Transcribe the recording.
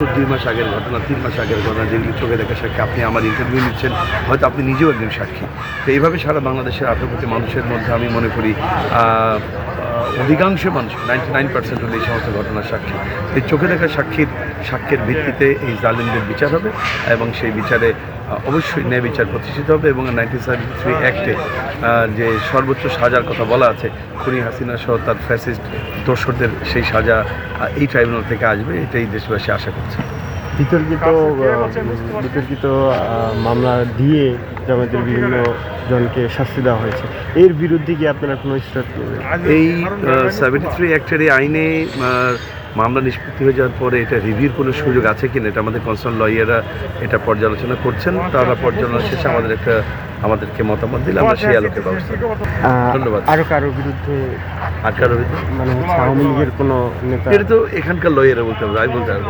দুই মাস আগের ঘটনা, তিন মাস আগের ঘটনা যেগুলি চোখে দেখা সাক্ষী। আপনি আমার ইন্টারভিউ নিচ্ছেন, হয়তো আপনি নিজেও একজন সাক্ষী। তো এইভাবে সারা বাংলাদেশের আঠারো কোটি মানুষের মধ্যে আমি মনে করি অধিকাংশ মানুষ নাইনটি নাইন পার্সেন্ট হলে এই সমস্ত ঘটনার সাক্ষী। এই চোখে দেখা সাক্ষীর সাক্ষ্যের ভিত্তিতে এই জালিমদের বিচার হবে এবং সেই বিচারে অবশ্যই ন্যায় বিচার প্রতিষ্ঠিত হবে এবং নাইনটিন সেভেন্টি থ্রি অ্যাক্টে যে সর্বোচ্চ সাজার কথা বলা আছে খুনি হাসিনা সহ তার ফ্যাসিস্ট দোসরদের সেই সাজা এই ট্রাইব্যুনাল থেকে আসবে এটাই দেশবাসী আশা করছে। বিতর্কিত বিতর্কিত মামলা দিয়ে জামায়াতের বিভিন্ন জনকে শাস্তি দেওয়া হয়েছে। এর বিরুদ্ধে কি আপনারা কোনো স্টেপ নেবেন? এই সেভেন্টি থ্রি অ্যাক্টের এই আইনে মামলা নিষ্পত্তি হয়ে যাওয়ার পরে এটা রিভিউর কোনো সুযোগ আছে কিনা এটা আমাদের কনসার্ন লয়াররা এটা পর্যালোচনা করছেন। তারা পর্যালোচনা শেষে আমাদের একটা আমাদেরকে মতামত দিলে আমরা সেই আলোকে ব্যবস্থা ধন্যবাদ। আরও কারোর বিরুদ্ধে আর কারও মানে আওয়ামী লীগের কোনো নেতা? এটা তো এখানকার লয়াররা বলতে হবে আমি বলতে পারব।